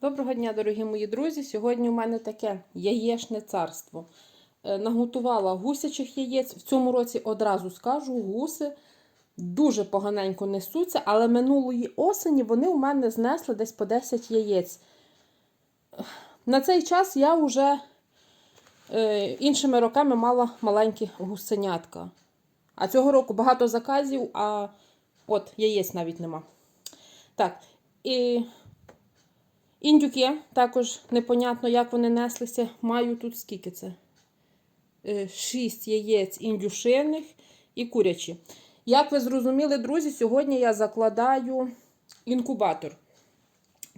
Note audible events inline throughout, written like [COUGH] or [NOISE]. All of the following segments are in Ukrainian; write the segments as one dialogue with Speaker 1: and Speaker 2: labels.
Speaker 1: Доброго дня, дорогі мої друзі! Сьогодні у мене таке яєчне царство. Е, Наготувала гусячих яєць. В цьому році одразу скажу, гуси дуже поганенько несуться, але минулої осені вони у мене знесли десь по 10 яєць. На цей час я вже е, іншими роками мала маленькі гусенятка. А цього року багато заказів, а от яєць навіть нема. Так, і Індюки також непонятно, як вони неслися. Маю тут скільки це? Е, Шість яєць індюшиних і курячі. Як ви зрозуміли, друзі, сьогодні я закладаю інкубатор.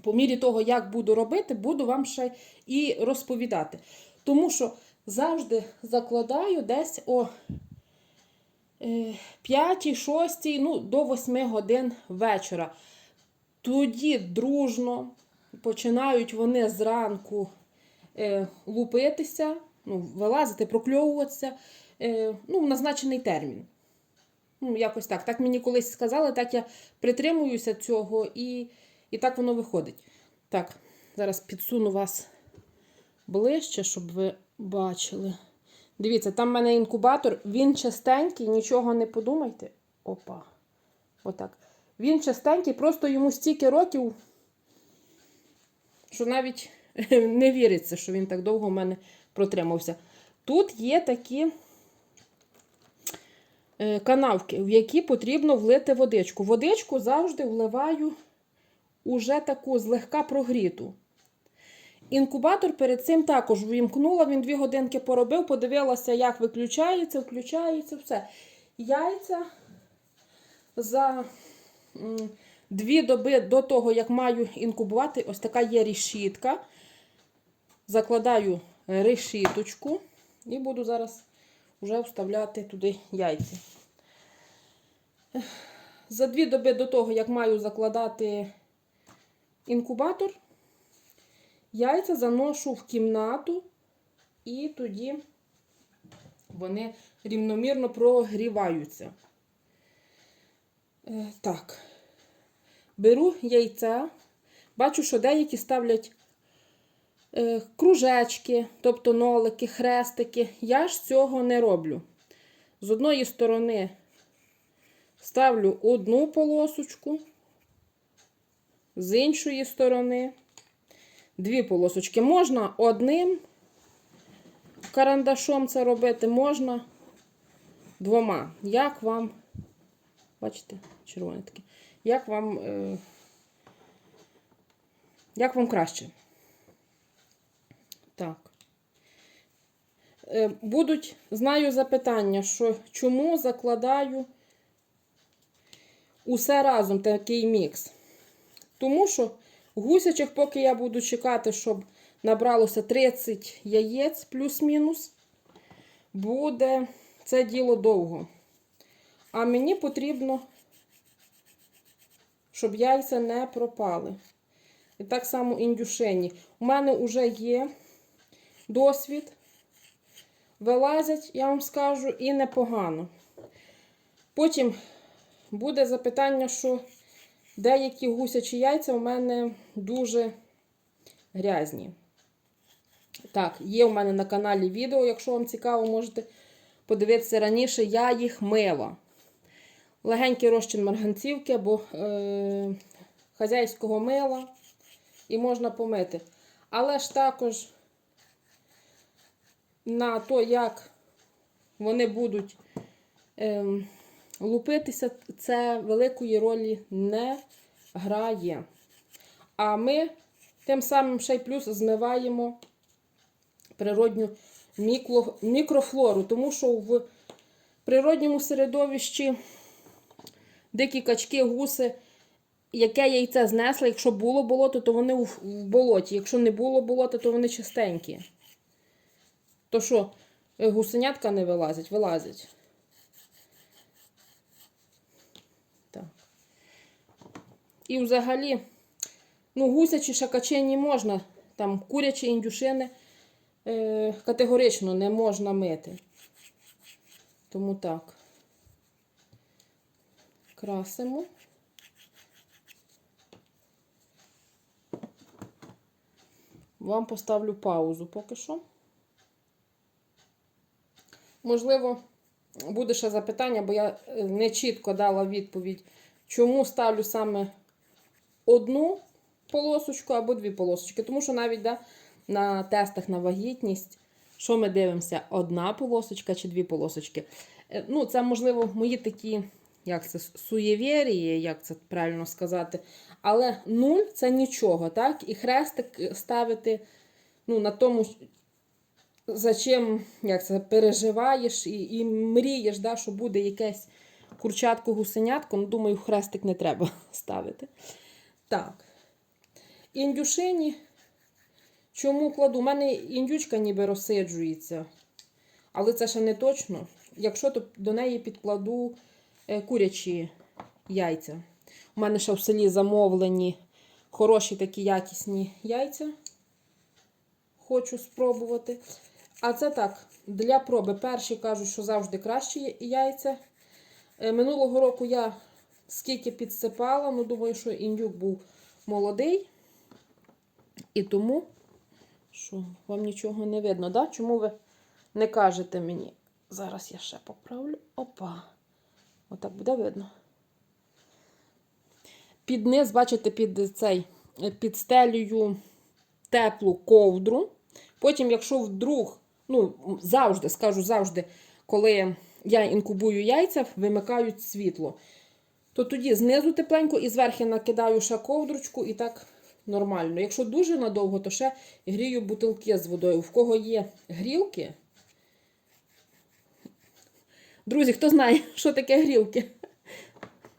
Speaker 1: По мірі того, як буду робити, буду вам ще і розповідати. Тому що завжди закладаю десь о 5-6, ну, до 8 годин вечора. Тоді дружно починають вони зранку е, лупитися, ну, вилазити, прокльовуватися е, ну, в назначений термін. Ну, якось так. Так мені колись сказали, так я притримуюся цього і, і так воно виходить. Так, зараз підсуну вас ближче, щоб ви бачили. Дивіться, там в мене інкубатор, він частенький, нічого не подумайте. Опа. Отак. Він частенький, просто йому стільки років що навіть [LAUGHS] не віриться, що він так довго в мене протримався. Тут є такі е, канавки, в які потрібно влити водичку. Водичку завжди вливаю уже таку злегка прогріту. Інкубатор перед цим також вимкнула, він дві годинки поробив, подивилася, як виключається, включається, все. Яйця за Дві доби до того, як маю інкубувати, ось така є решітка. Закладаю решіточку і буду зараз вже вставляти туди яйця. За дві доби до того, як маю закладати інкубатор, яйця заношу в кімнату, і тоді вони рівномірно прогріваються. Е, так. Беру яйця, бачу, що деякі ставлять е, кружечки, тобто нолики, хрестики. Я ж цього не роблю. З одної сторони ставлю одну полосочку, з іншої сторони дві полосочки. Можна одним карандашом це робити, можна двома. Як вам, бачите, червоне таке. Як вам, е, як вам краще? Так. Е, будуть, знаю запитання, що чому закладаю усе разом такий мікс. Тому що гусячих, поки я буду чекати, щоб набралося 30 яєць плюс-мінус, буде це діло довго. А мені потрібно щоб яйця не пропали. І так само індюшені. У мене вже є досвід. Вилазять, я вам скажу, і непогано. Потім буде запитання, що деякі гусячі яйця у мене дуже грязні. Так, є у мене на каналі відео, якщо вам цікаво, можете подивитися раніше, я їх мила легенький розчин марганцівки або е, хазяйського мила і можна помити. Але ж також на то, як вони будуть е, лупитися, це великої ролі не грає. А ми тим самим ще й плюс змиваємо природню мікрофлору, тому що в природньому середовищі дикі качки, гуси, яке яйце знесли, якщо було болото, то вони в болоті. Якщо не було болота, то вони чистенькі. То що, е, гусенятка не вилазять, вилазять. Так. І взагалі, ну, гусячі шакачені можна, там курячі індюшини е, категорично не можна мити. Тому так красимо. вам поставлю паузу поки що. Можливо, буде ще запитання, бо я е, не чітко дала відповідь, чому ставлю саме одну полосочку або дві полосочки. Тому що навіть да, на тестах на вагітність, що ми дивимося, одна полосочка чи дві полосочки. Е, Ну, це, можливо, мої такі, як це, суєвірії, як це правильно сказати. Але нуль це нічого, так? І хрестик ставити ну, на тому, за чим як це, переживаєш і, і мрієш, да, що буде якесь курчатко-гусенятко. Ну, думаю, хрестик не треба [LAUGHS] ставити. Так. Індюшині. Чому кладу? У мене індючка ніби розсиджується. Але це ще не точно. Якщо то до неї підкладу курячі яйця. У мене ще в селі замовлені хороші такі якісні яйця. Хочу спробувати. А це так, для проби. Перші кажуть, що завжди кращі яйця. Е, Минулого року я скільки підсипала, ну думаю, що індюк був молодий. І тому, що вам нічого не видно, да? Чому ви не кажете мені? Зараз я ще поправлю. Опа. Отак буде видно. Під низ, бачите, під цей, під стелею теплу ковдру. Потім, якщо вдруг, ну, завжди, скажу завжди, коли я інкубую яйця, вимикають світло, то тоді знизу тепленько і зверху накидаю ще ковдручку і так нормально. Якщо дуже надовго, то ще грію бутилки з водою. В кого є грілки? Друзі, хто знає, [LAUGHS] що таке грілки?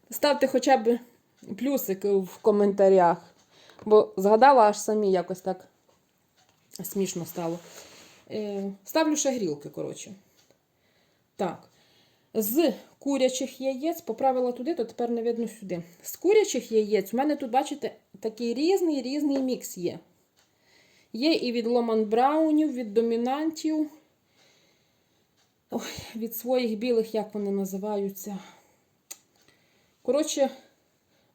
Speaker 1: Ставте хоча б плюсик в коментарях. Бо згадала аж самі якось так смішно стало. Е, ставлю ще грілки, коротше. Так. З курячих яєць поправила туди, то тепер не видно сюди. З курячих яєць у мене тут, бачите, такий різний різний мікс є. Є і від Ломан Браунів, від домінантів. Ой, від своїх білих, як вони називаються. Коротше,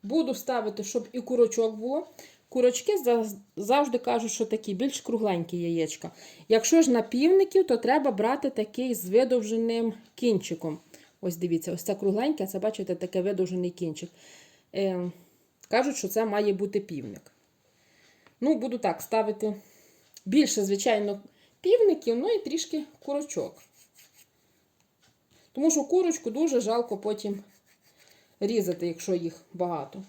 Speaker 1: буду ставити, щоб і курочок було. Курочки завжди кажуть, що такі більш кругленькі яєчка. Якщо ж на півників, то треба брати такий з видовженим кінчиком. Ось дивіться, ось це кругленьке, це, бачите, таке видовжений кінчик. Е, Кажуть, що це має бути півник. Ну, буду так ставити більше, звичайно, півників, ну і трішки курочок. Тому що курочку дуже жалко потім різати, якщо їх багато.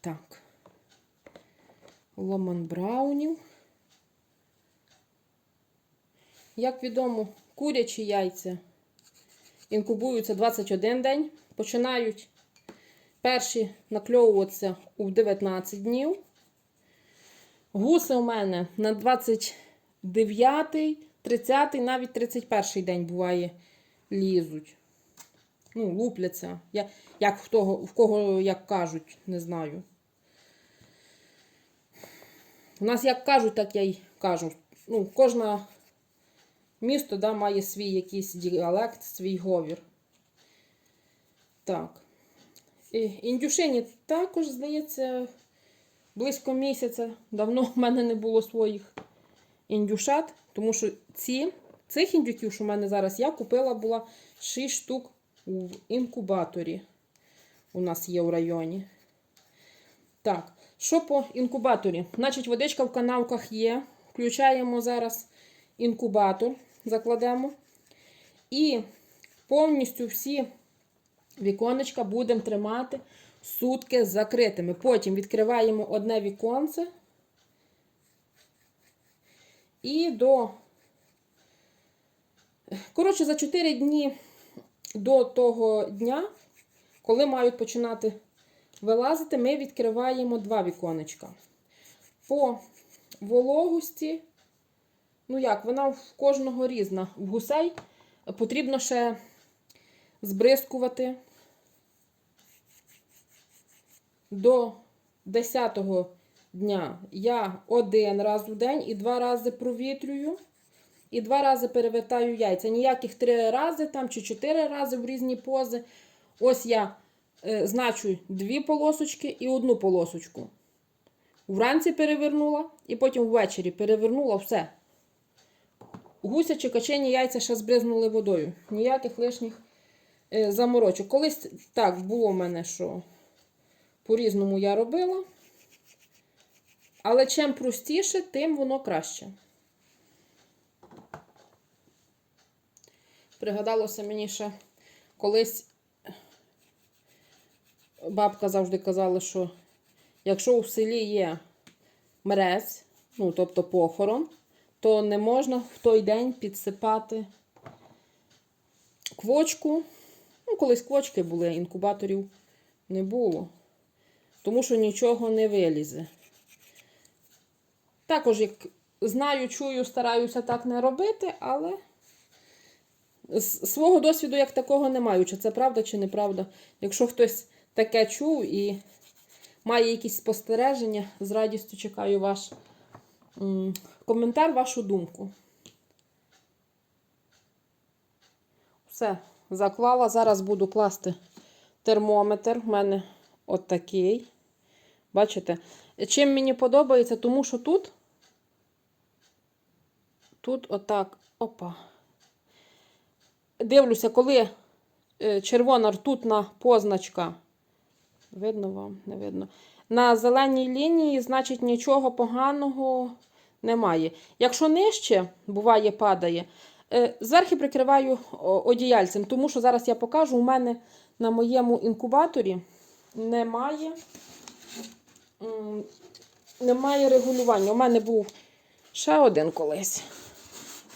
Speaker 1: Так. Ломан браунів. Як відомо, курячі яйця інкубуються 21 день. Починають перші накльовуватися у 19 днів. Гуси у мене на 29, 30, навіть 31-й день буває лізуть. Ну, лупляться. Я, як в, того, в кого, як кажуть, не знаю. У нас як кажуть, так я й кажу. Ну, Кожне місто да, має свій якийсь діалект, свій говір. Так. Індюшині також, здається, близько місяця. Давно в мене не було своїх індюшат, тому що ці, цих індюків, що в мене зараз я купила, була 6 штук в інкубаторі. У нас є в районі. Так, що по інкубаторі? Значить, водичка в канавках є. Включаємо зараз інкубатор, закладемо. І повністю всі віконечка будемо тримати сутки закритими. Потім відкриваємо одне віконце. І до. Коротше, за 4 дні до того дня, коли мають починати вилазити, ми відкриваємо два віконечка. По вологості, ну як, вона в кожного різна. В гусей потрібно ще збризкувати до 10-го дня я один раз у день і два рази провітрюю. І два рази перевертаю яйця. Ніяких три рази там чи чотири рази в різні пози. Ось я е, значу дві полосочки і одну полосочку. Вранці перевернула і потім ввечері перевернула все. Гусячі качені яйця ще збризнули водою. Ніяких лишніх е, заморочок. Колись так було в мене, що по-різному я робила. Але чим простіше, тим воно краще. Пригадалося мені ще колись бабка завжди казала, що якщо у селі є мрець, ну, тобто похорон, то не можна в той день підсипати квочку. Ну, колись квочки були, інкубаторів не було. Тому що нічого не вилізе. Також, як знаю, чую, стараюся так не робити, але з свого досвіду як такого не маю. Чи це правда, чи неправда. Якщо хтось таке чув і має якісь спостереження, з радістю чекаю ваш коментар, вашу думку. Все, заклала. Зараз буду класти термометр. У мене от такий. Бачите? Чим мені подобається, тому що тут, тут отак, опа. Дивлюся, коли е, червона ртутна позначка. Видно вам, не видно. На зеленій лінії, значить, нічого поганого немає. Якщо нижче, буває, падає, е, зверху прикриваю одіяльцем, тому що зараз я покажу, у мене на моєму інкубаторі немає, немає регулювання. У мене був ще один колись.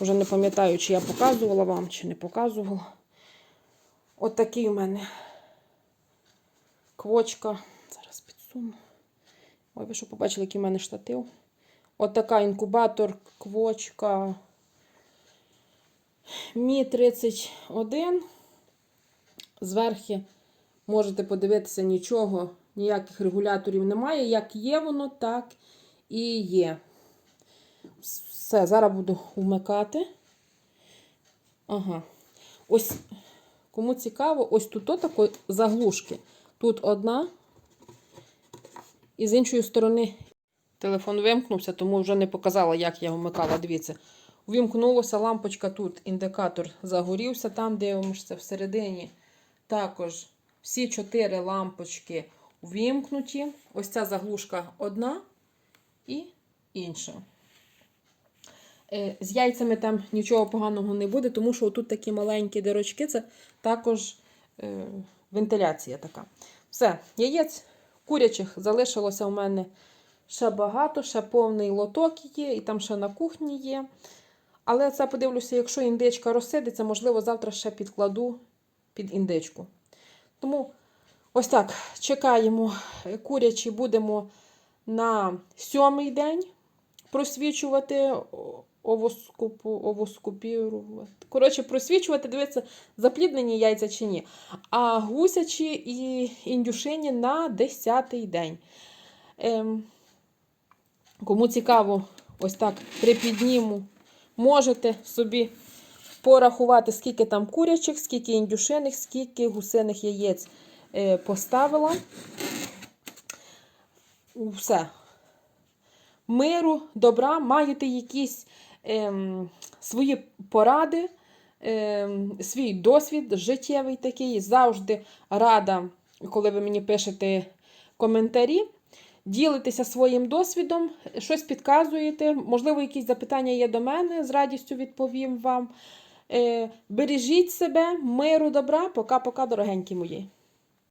Speaker 1: Вже не пам'ятаю, чи я показувала вам, чи не показувала. От такий у мене квочка. Зараз підсуну. Ой, ви що побачили, який у мене штатив. От така інкубатор, квочка. Мі 31. Зверху можете подивитися нічого, ніяких регуляторів немає. Як є воно, так і є. Все, зараз буду вмикати. Ага. Ось, кому цікаво, ось тут отако заглушки. Тут одна. І з іншої сторони телефон вимкнувся, тому вже не показала, як я вмикала. Дивіться. Вимкнулася лампочка тут, індикатор загорівся, там дивимося всередині. Також всі чотири лампочки вимкнуті. Ось ця заглушка одна і інша. Е, З яйцями там нічого поганого не буде, тому що тут такі маленькі дирочки, це також е, вентиляція така. Все, яєць курячих залишилося у мене ще багато, ще повний лоток є, і там ще на кухні є. Але це подивлюся, якщо індичка розсидиться, можливо, завтра ще підкладу під індичку. Тому ось так чекаємо курячі, будемо на сьомий день просвічувати овоскупу, овоскупірувати. Коротше, просвічувати, дивитися, запліднені яйця чи ні. А гусячі і індюшині на 10-й день. Ем, кому цікаво, ось так припідніму, можете собі порахувати, скільки там курячих, скільки індюшиних, скільки гусиних яєць е, поставила. Все миру, добра, маєте якісь ем, свої поради, ем, свій досвід життєвий такий. Завжди рада, коли ви мені пишете коментарі. Ділитеся своїм досвідом, щось підказуєте. Можливо, якісь запитання є до мене, з радістю відповім вам. Е, бережіть себе, миру, добра. Пока-пока, дорогенькі мої.